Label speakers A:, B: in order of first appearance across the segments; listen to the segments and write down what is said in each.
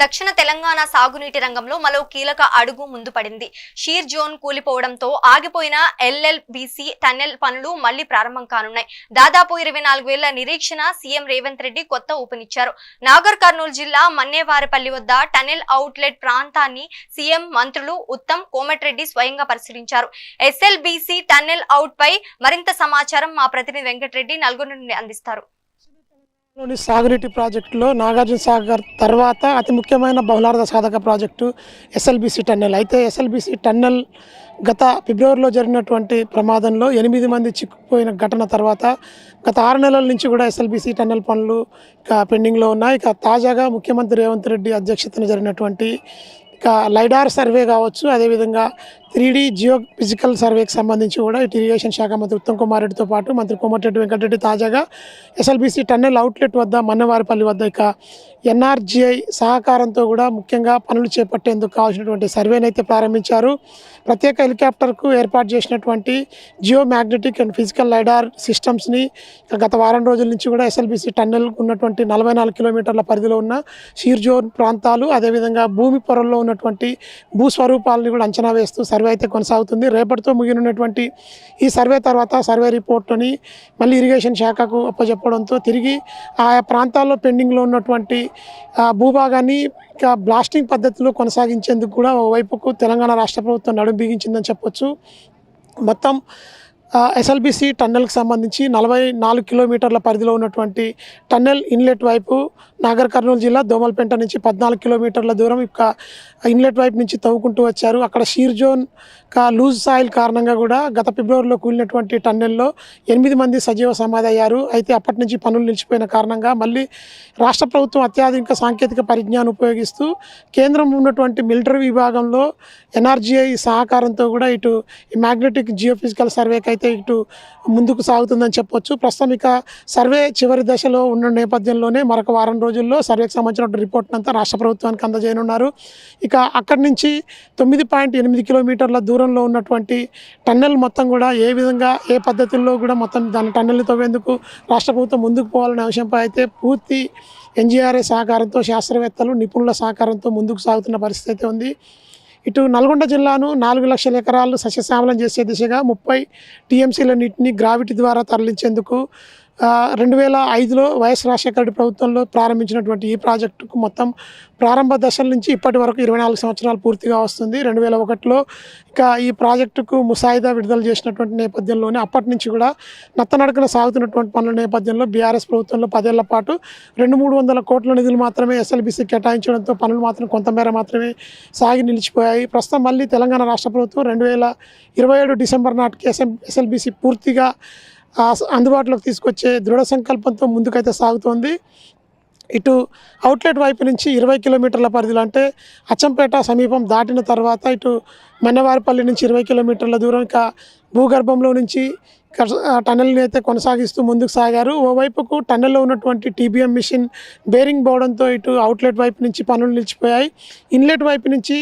A: దక్షిణ తెలంగాణ సాగునీటి రంగంలో మరో కీలక అడుగు ముందు పడింది. షీర్ జోన్ కూలిపోవడంతో ఆగిపోయిన ఎల్ఎల్బిసి టన్నెల్ పనులు మళ్ళీ ప్రారంభం కానున్నాయి. దాదాపు ఇరవై నాలుగు వేల నిరీక్షణ సీఎం రేవంత్ రెడ్డి కొత్త ఊపినిచ్చారు. నాగర్ కర్నూలు జిల్లా మన్నేవారిపల్లి వద్ద టన్నెల్ అవుట్లెట్ ప్రాంతాన్ని సీఎం మంత్రులు ఉత్తమ్ కోమటిరెడ్డి స్వయంగా పరిశీలించారు. ఎస్ఎల్బిసి టన్నెల్ అవుట్ పై మరింత సమాచారం మా ప్రతినిధి వెంకటరెడ్డి నల్గొండ నుండి అందిస్తారు.
B: లోని సాగునీటి ప్రాజెక్టులో నాగార్జున సాగర్ తర్వాత అతి ముఖ్యమైన బహుళార్థ సాధక ప్రాజెక్టు ఎస్ఎల్బిసి టన్నెల్. అయితే ఎస్ఎల్బిసి టన్నెల్ గత ఫిబ్రవరిలో జరిగినటువంటి ప్రమాదంలో ఎనిమిది మంది చిక్కుపోయిన ఘటన తర్వాత గత ఆరు నెలల నుంచి కూడా ఎస్ఎల్బిసి టన్నెల్ పనులు ఇక పెండింగ్లో ఉన్నాయి. ఇక తాజాగా ముఖ్యమంత్రి రేవంత్ రెడ్డి అధ్యక్షతన జరిగినటువంటి ఇక లైడార్ సర్వే కావచ్చు అదేవిధంగా త్రీడీ జియో ఫిజికల్ సర్వేకి సంబంధించి కూడా ఇటు ఇరిగేషన్ శాఖ మంత్రి ఉత్తమ్ కుమార్ రెడ్డితో పాటు మంత్రి కోమటిరెడ్డి వెంకటరెడ్డి తాజాగా ఎస్ఎల్బిసి టన్నెల్ అవుట్లెట్ వద్ద మన్నవారిపల్లి వద్ద ఇక ఎన్ఆర్జీఐ సహకారంతో కూడా ముఖ్యంగా పనులు చేపట్టేందుకు కావాల్సినటువంటి సర్వేని అయితే ప్రారంభించారు. ప్రత్యేక హెలికాప్టర్కు ఏర్పాటు చేసినటువంటి geomagnetic and physical lidar సిస్టమ్స్ని గత వారం రోజుల నుంచి కూడా ఎస్ఎల్బిసి టన్నెల్ ఉన్నటువంటి నలభై నాలుగు కిలోమీటర్ల పరిధిలో ఉన్న షీర్జోన్ ప్రాంతాలు అదేవిధంగా భూమి పొరల్లో ఉన్నటువంటి భూస్వరూపాలని కూడా అంచనా వేస్తూ సర్వే అయితే కొనసాగుతుంది. రేపటితో ముగినున్నటువంటి ఈ సర్వే తర్వాత సర్వే రిపోర్ట్ని మళ్ళీ ఇరిగేషన్ శాఖకు అప్పచెప్పడంతో తిరిగి ఆయా ప్రాంతాల్లో పెండింగ్లో ఉన్నటువంటి భూభాగాన్ని ఇంకా బ్లాస్టింగ్ పద్ధతిలో కొనసాగించేందుకు కూడా ఓవైపుకు తెలంగాణ రాష్ట్ర ప్రభుత్వం నడుం బిగించిందని చెప్పొచ్చు. మొత్తం ఎస్ఎల్బిసి టన్నెల్కి సంబంధించి నలభై నాలుగు కిలోమీటర్ల పరిధిలో ఉన్నటువంటి టన్నెల్ ఇన్లెట్ వైపు నాగర్ కర్నూలు జిల్లా దోమల్పేంట నుంచి పద్నాలుగు కిలోమీటర్ల దూరం ఇక ఇన్లెట్ వైపు నుంచి తవ్వుకుంటూ వచ్చారు. అక్కడ షీర్ జోన్ కా లూజ్ సాయిల్ కారణంగా కూడా గత ఫిబ్రవరిలో కూలినటువంటి టన్నెల్లో ఎనిమిది మంది సజీవ సమాధి అయ్యారు. అయితే అప్పటి నుంచి పనులు నిలిచిపోయిన కారణంగా మళ్ళీ రాష్ట్ర ప్రభుత్వం అత్యాధునిక సాంకేతిక పరిజ్ఞానం ఉపయోగిస్తూ కేంద్రం ఉన్నటువంటి మిలిటరీ విభాగంలో ఎన్ఆర్జీఐ సహకారంతో కూడా ఇటు ఈ మ్యాగ్నెటిక్ జియోఫిజికల్ సర్వేకి అయితే ఇటు ముందుకు సాగుతుందని చెప్పొచ్చు. ప్రస్తుతం ఇక సర్వే చివరి దశలో ఉన్న నేపథ్యంలోనే మరొక వారం రోజుల్లో సర్వేకి సంబంధించిన రిపోర్ట్ అంతా రాష్ట్ర ప్రభుత్వానికి అందజేయనున్నారు. ఇక అక్కడి నుంచి తొమ్మిది పాయింట్ ఎనిమిది కిలోమీటర్ల దూరంలో ఉన్నటువంటి టన్నెల్ మొత్తం కూడా ఏ విధంగా ఏ పద్ధతుల్లో కూడా మొత్తం దాని టన్నెల్ని తవ్వేందుకు రాష్ట్ర ప్రభుత్వం ముందుకు పోవాలనే అంశంపై అయితే పూర్తి ఎన్జీఆర్ఏ సహకారంతో శాస్త్రవేత్తలు నిపుణుల సహకారంతో ముందుకు సాగుతున్న పరిస్థితి అయితే ఉంది. ఇటు నల్గొండ జిల్లాను నాలుగు లక్షల ఎకరాలు సస్యశ్యామలం చేసే దిశగా ముప్పై టీఎంసీల నీటిని గ్రావిటీ ద్వారా తరలించేందుకు రెండు వేల ఐదులో వైఎస్ రాజశేఖర రెడ్డి ప్రభుత్వంలో ప్రారంభించినటువంటి ఈ ప్రాజెక్టుకు మొత్తం ప్రారంభ దశల నుంచి ఇప్పటి వరకు ఇరవై నాలుగు సంవత్సరాలు పూర్తిగా వస్తుంది. రెండు వేల ఒకటిలో ఇక ఈ ప్రాజెక్టుకు ముసాయిదా విడుదల చేసినటువంటి నేపథ్యంలోనే అప్పటి నుంచి కూడా నత్తనడకన సాగుతున్నటువంటి పనుల నేపథ్యంలో బీఆర్ఎస్ ప్రభుత్వంలో పదేళ్ళ పాటు రెండు మూడు వందల కోట్ల నిధులు మాత్రమే ఎస్ఎల్బిసి కేటాయించడంతో పనులు మాత్రం కొంతమేర మాత్రమే సాగి నిలిచిపోయాయి. ప్రస్తుతం మళ్ళీ తెలంగాణ రాష్ట్ర ప్రభుత్వం రెండు వేల ఇరవై ఏడు డిసెంబర్ నాటికి ఎస్ఎం ఎస్ఎల్బిసి పూర్తిగా అందుబాటులోకి తీసుకొచ్చే దృఢ సంకల్పంతో ముందుకైతే సాగుతోంది. ఇటు అవుట్లెట్ వైపు నుంచి ఇరవై కిలోమీటర్ల పరిధిలో అంటే అచ్చంపేట సమీపం దాటిన తర్వాత ఇటు మన్నవారిపల్లి నుంచి ఇరవై కిలోమీటర్ల దూరం ఇంకా భూగర్భంలో నుంచి టన్నెల్ని అయితే కొనసాగిస్తూ ముందుకు సాగారు. ఓవైపుకు టన్నెల్లో ఉన్నటువంటి టీబీఎం మిషన్ బేరింగ్ పోవడంతో ఇటు అవుట్లెట్ వైపు నుంచి పనులు నిలిచిపోయాయి. ఇన్లెట్ వైపు నుంచి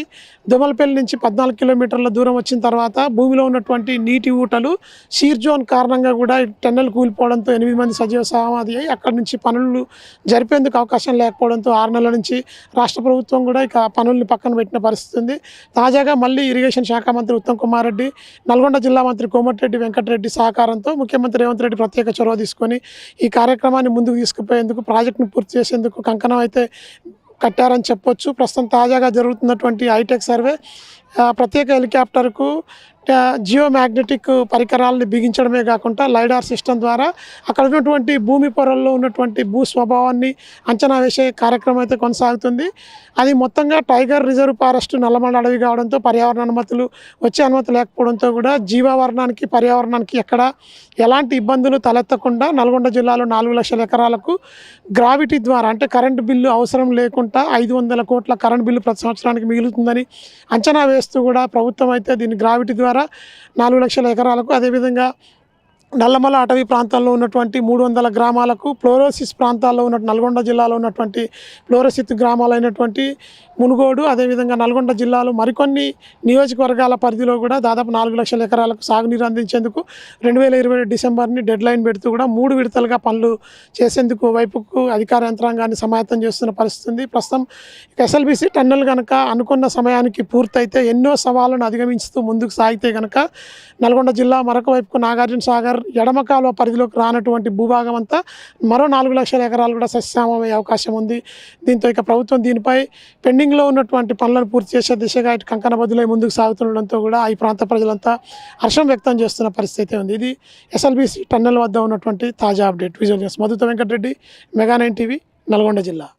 B: దొమలపల్లి నుంచి పద్నాలుగు కిలోమీటర్ల దూరం వచ్చిన తర్వాత భూమిలో ఉన్నటువంటి నీటి ఊటలు షీర్ జోన్ కారణంగా కూడా టన్నెల్ కూలిపోవడంతో ఎనిమిది మంది సజీవ సమాధి అయ్యి అక్కడి నుంచి పనులు జరిపేందుకు అవకాశం లేకపోవడంతో ఆరు నెలల నుంచి రాష్ట్ర ప్రభుత్వం కూడా ఇక పనుల్ని పక్కన పెట్టిన పరిస్థితి ఉంది. తాజాగా మళ్ళీ ఇరిగేషన్ శాఖ మంత్రి ఉత్తమ్ కుమార్ రెడ్డి నల్గొండ జిల్లా మంత్రి కోమటిరెడ్డి వెంకటరెడ్డి సహకారంతో ముఖ్యమంత్రి రేవంత్ రెడ్డి ప్రత్యేక చొరవ తీసుకొని ఈ కార్యక్రమాన్ని ముందుకు తీసుకుపోయేందుకు ప్రాజెక్టును పూర్తి చేసేందుకు కంకణం అయితే కట్టారని చెప్పొచ్చు. ప్రస్తుతం తాజాగా జరుగుతున్నటువంటి హైటెక్ సర్వే ప్రత్యేక హెలికాప్టర్కు జియో మ్యాగ్నెటిక్ పరికరాలను బిగించడమే కాకుండా లైడార్ సిస్టమ్ ద్వారా అక్కడ ఉన్నటువంటి భూమి పొరల్లో ఉన్నటువంటి భూ స్వభావాన్ని అంచనా వేసే కార్యక్రమం అయితే కొనసాగుతుంది. అది మొత్తంగా టైగర్ రిజర్వ్ ఫారెస్ట్ నల్లమండ అడవి కావడంతో పర్యావరణ అనుమతులు వచ్చే అనుమతి లేకపోవడంతో కూడా జీవావరణానికి పర్యావరణానికి ఎక్కడ ఎలాంటి ఇబ్బందులు తలెత్తకుండా నల్గొండ జిల్లాలో నాలుగు లక్షల ఎకరాలకు గ్రావిటీ ద్వారా అంటే కరెంటు బిల్లు అవసరం లేకుండా ఐదు వందల కోట్ల కరెంటు బిల్లు ప్రతి సంవత్సరానికి మిగులుతుందని అంచనా వేస్తూ కూడా ప్రభుత్వం అయితే దీన్ని గ్రావిటీ ద్వారా నాలుగు లక్షల ఎకరాలకు అదేవిధంగా నల్లమల అటవీ ప్రాంతాల్లో ఉన్నటువంటి మూడు వందల గ్రామాలకు ఫ్లోరోసిస్ ప్రాంతాల్లో ఉన్న నల్గొండ జిల్లాలో ఉన్నటువంటి ఫ్లోరోసిత్ గ్రామాలైనటువంటి మునుగోడు అదేవిధంగా నల్గొండ జిల్లాలో మరికొన్ని నియోజకవర్గాల పరిధిలో కూడా దాదాపు నాలుగు లక్షల ఎకరాలకు సాగునీరు అందించేందుకు రెండు వేల ఇరవై డిసెంబర్ని డెడ్ లైన్ పెడుతూ కూడా మూడు విడతలుగా పనులు చేసేందుకు వైపుకు అధికార యంత్రాంగాన్ని సమాయత్తం చేస్తున్న పరిస్థితి ఉంది ప్రస్తుతం ఎస్ఎల్బిసి టన్నెల్ కనుక అనుకున్న సమయానికి పూర్తయితే ఎన్నో సవాళ్ళను అధిగమించుతూ ముందుకు సాగితే కనుక నల్గొండ జిల్లా మరొక వైపుకు నాగార్జున సాగర్ ఎడమ కాలువ పరిధిలోకి రానటువంటి భూభాగం అంతా మరో నాలుగు లక్షల ఎకరాలు కూడా సస్యశ్యామమయ్యే అవకాశం ఉంది. దీంతో ఇక ప్రభుత్వం దీనిపై పెండింగ్లో ఉన్నటువంటి పనులను పూర్తి చేసే దిశగా ఇటు కంకణ బదులై ముందుకు సాగుతుండడంతో కూడా ఈ ప్రాంత ప్రజలంతా హర్షం వ్యక్తం చేస్తున్న పరిస్థితి ఉంది. ఇది ఎస్ఎల్బిసి టన్నెల్ వద్ద ఉన్నటువంటి తాజా update. Visual news. Venkatareddy mega nine TV Nalgonda జిల్లా.